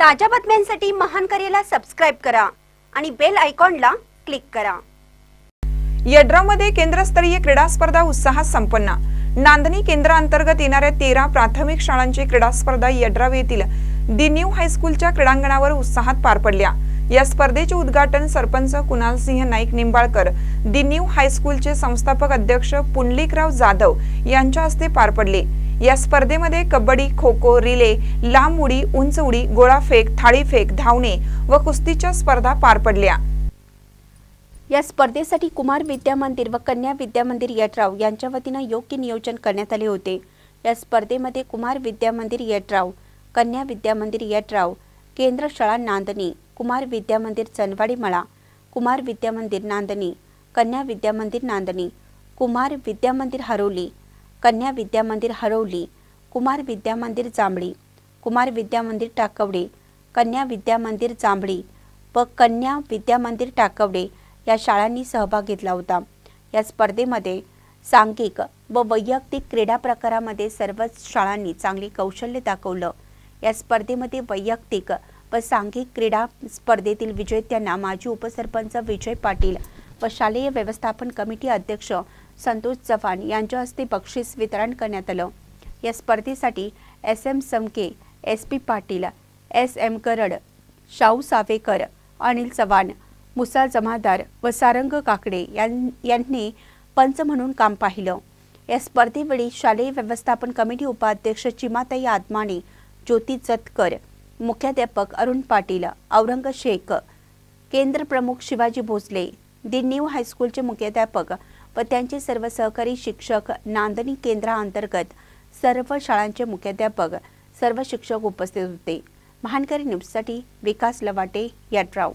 ताज्या बातम्यांसाठी महान करेला सबस्क्राईब करा आणि बेल आयकॉनला क्लिक करा. यड्रामध्ये केंद्रस्तरीय क्रीडा स्पर्धा उत्साहात संपन्न. नांदणी केंद्राअंतर्गत येणाऱ्या तेरा प्राथमिक शाळांची क्रीडा स्पर्धा यड्राव येथील दि न्यू हायस्कूलच्या क्रीडांगणावर उत्साहात पार पडल्या. या स्पर्धेचे उद्घाटन सरपंच कुणाल सिंह नाईक निंबाळकर दि न्यू हायस्कूलचे संस्थापक अध्यक्ष पुंडलिकराव जाधव यांच्या हस्ते पार पडले. या स्पर्धेमध्ये कबड्डी खो खो रिले लांब उडी उंच उडी गोळाफेक थाळीफेक धावणे व कुस्तीच्या स्पर्धा पार पडल्या. या स्पर्धेसाठी कुमार विद्या मंदिर व कन्या विद्या मंदिर यटराव यांच्या वतीनं योग्य नियोजन करण्यात आले होते. या स्पर्धेमध्ये कुमार विद्या मंदिर यटराव कन्या विद्या मंदिर यटराव केंद्र शाळा नांदणी कुमार विद्या मंदिर चनवाडी मळा कुमार विद्या मंदिर नांदणी कन्या विद्या मंदिर नांदणी कुमार विद्या मंदिर हरवली कन्या विद्या मंदिर हरवली कुमार विद्या मंदिर जांभळी कुमार विद्या मंदिर टाकवडे कन्या विद्या मंदिर जांभळी व कन्या विद्या मंदिर टाकवडे या शाळांनी सहभाग घेतला होता. या स्पर्धेमध्ये सांघिक व वैयक्तिक क्रीडा प्रकारामध्ये सर्वच शाळांनी चांगले कौशल्य दाखवलं. या स्पर्धेमध्ये वैयक्तिक व सांघिक क्रीडा स्पर्धेतील विजेत्यांना माजी उपसरपंच विजय पाटील व शालेय व्यवस्थापन कमिटी अध्यक्ष संतोष चव्हाण यांच्या हस्ते बक्षीस वितरण करण्यात आलं. या स्पर्धेसाठी S M समके S P Patil S M Karad Shahu Savekar Anil Chavan Musa जमादार व सारंग काकडे यां- यांनी पंच म्हणून काम पाहिलं. या स्पर्धेवेळी शालेय व्यवस्थापन कमिटी उपाध्यक्ष चिमाताई आदमाणे ज्योती जतकर मुख्याध्यापक अरुण पाटील औरंग शेख केंद्र प्रमुख शिवाजी भोसले दि न्यू हायस्कूलचे मुख्याध्यापक व त्यांचे सर्व सहकारी शिक्षक नांदणी केंद्राअंतर्गत सर्व शाळांचे मुख्याध्यापक सर्व शिक्षक उपस्थित होते. महानकरी न्यूजसाठी विकास लवाटे याट्राव